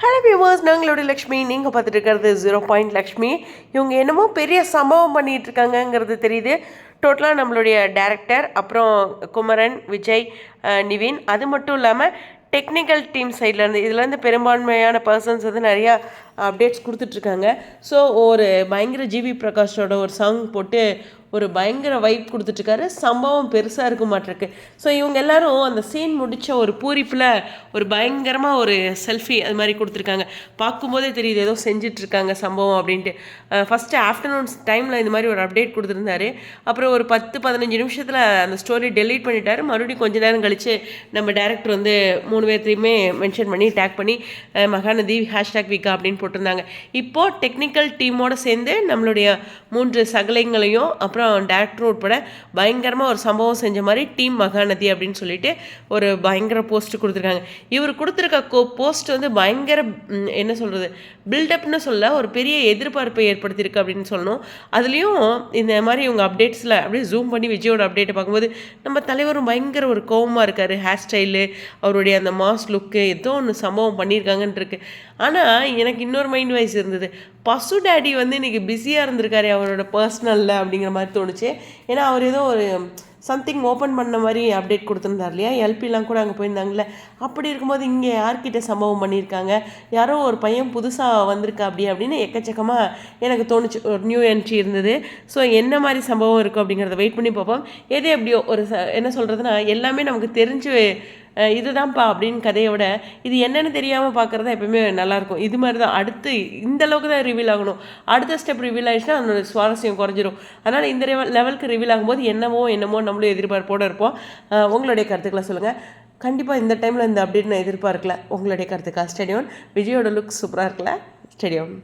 Hello viewers நாங்களோட Lakshmi. நீங்கள் பார்த்துட்டு இருக்கிறது ஜீரோ பாயிண்ட் லக்ஷ்மி. இவங்க என்னமோ பெரிய சம்பவம் பண்ணிட்டு இருக்காங்கங்கிறது தெரியுது டோட்டலாக நம்மளுடைய டேரக்டர் அப்புறம் குமரன் விஜய் நிவின். அது மட்டும் இல்லாமல் டெக்னிக்கல் டீம் சைட்லேருந்து இதுலேருந்து பெரும்பான்மையான பர்சன்ஸ் வந்து நிறையா அப்டேட்ஸ் கொடுத்துட்ருக்காங்க ஸோ ஒரு பயங்கர ஜிவி பிரகாஷோட ஒரு சாங் போட்டு ஒரு பயங்கர வைப் கொடுத்துட்ருக்காரு சம்பவம் பெருசாக இருக்க மாட்டிருக்கு. ஸோ இவங்க எல்லாரும் அந்த சீன் முடித்த ஒரு பூரிப்பில் ஒரு பயங்கரமாக ஒரு செல்ஃபி அது மாதிரி கொடுத்துருக்காங்க. பார்க்கும்போதே தெரியுது ஏதோ செஞ்சிட்ருக்காங்க சம்பவம் அப்படின்ட்டு. ஃபஸ்ட்டு ஆஃப்டர்நூன் டைமில் இந்த மாதிரி ஒரு அப்டேட் கொடுத்துருந்தாரு. அப்புறம் ஒரு பத்து பதினஞ்சு நிமிஷத்தில் அந்த ஸ்டோரி டெலீட் பண்ணிட்டாரு. மறுபடியும் கொஞ்ச நேரம் கழித்து நம்ம டேரக்டர் வந்து மூணு பேர்த்தையுமே மென்ஷன் பண்ணி டேக் பண்ணி மகாநதி ஹேஷ்டாக் விகா அப்படின்னு போட்டிருந்தாங்க. இப்போது டெக்னிக்கல் டீமோடு சேர்ந்து நம்மளுடைய மூன்று சகலைங்களையும் அப்புறம் டேரக்டர் உட்பட பயங்கரமாக ஒரு சம்பவம் செஞ்ச மாதிரி டீம் மகாநதி அப்படின்னு சொல்லிட்டு ஒரு பயங்கர போஸ்ட் கொடுத்துருக்காங்க. இவர் கொடுத்துருக்க கோ போஸ்ட் வந்து பயங்கர என்ன சொல்கிறது பில்டப்னு சொல்ல ஒரு பெரிய எதிர்பார்ப்பை ஏற்படுத்தியிருக்கு அப்படின்னு சொல்லணும். அதுலேயும் இந்த மாதிரி இவங்க அப்டேட்ஸில் அப்படியே ஜூம் பண்ணி விஜயோட அப்டேட்டை பார்க்கும்போது நம்ம தலைவரும் பயங்கர ஒரு கோவமாக இருக்கார். ஹேர் ஸ்டைலு அவருடைய அந்த மாஸ் லுக்கு ஏதோ ஒன்று சம்பவம் பண்ணியிருக்காங்கன்னு இருக்கு. ஆனால் எனக்கு இன்னொரு மைண்ட் வைஸ் இருந்தது. பசு டேடி வந்து இன்றைக்கி பிஸியாக இருந்திருக்காரு அவரோட பர்சனலில் அப்படிங்கிற மாதிரி தோணுச்சு. ஏன்னா அவர் ஏதோ ஒரு சம்திங் ஓப்பன் பண்ண மாதிரி அப்டேட் கொடுத்துருந்தார் இல்லையா? எல்பிலாம் கூட அங்கே போயிருந்தாங்கல்ல. அப்படி இருக்கும்போது இங்கே யார்கிட்ட சம்பவம் பண்ணியிருக்காங்க? யாரோ ஒரு பையன் புதுசாக வந்திருக்கா அப்படி அப்படின்னு எக்கச்சக்கமாக எனக்கு தோணுச்சு. ஒரு நியூ என்ட்ரி இருந்தது. ஸோ என்ன மாதிரி சம்பவம் இருக்கும் அப்படிங்கிறத வெயிட் பண்ணி பார்ப்போம். எது எப்படியோ ஒரு ச என்ன சொல்கிறதுனா எல்லாமே நமக்கு தெரிஞ்சு இதுதான்ப்பா அப்படின்னு கதையை விட இது என்னன்னு தெரியாமல் பார்க்குறதா எப்பவுமே நல்லாயிருக்கும். இது மாதிரி தான் அடுத்து இந்த அளவுக்கு தான் ரிவீல் ஆகணும். அடுத்த ஸ்டெப் ரிவீல் ஆயிடுச்சுன்னா அதனோட சுவாரஸ்யம் குறைஞ்சிரும். அதனால் இந்த லெவலுக்கு ரிவீல் ஆகும்போது என்னவோ என்னமோ நம்மளும் எதிர்பார்ப்போடு இருப்போம். உங்களுடைய கருத்துக்களை சொல்லுங்கள் கண்டிப்பாக இந்த டைமில் இந்த அப்டேட் நான் எதிர்பார்க்கல. உங்களுடைய கருத்துக்கா? ஸ்டெடியோன் விஜயோட லுக் சூப்பராக இருக்கல ஸ்டெடியோன்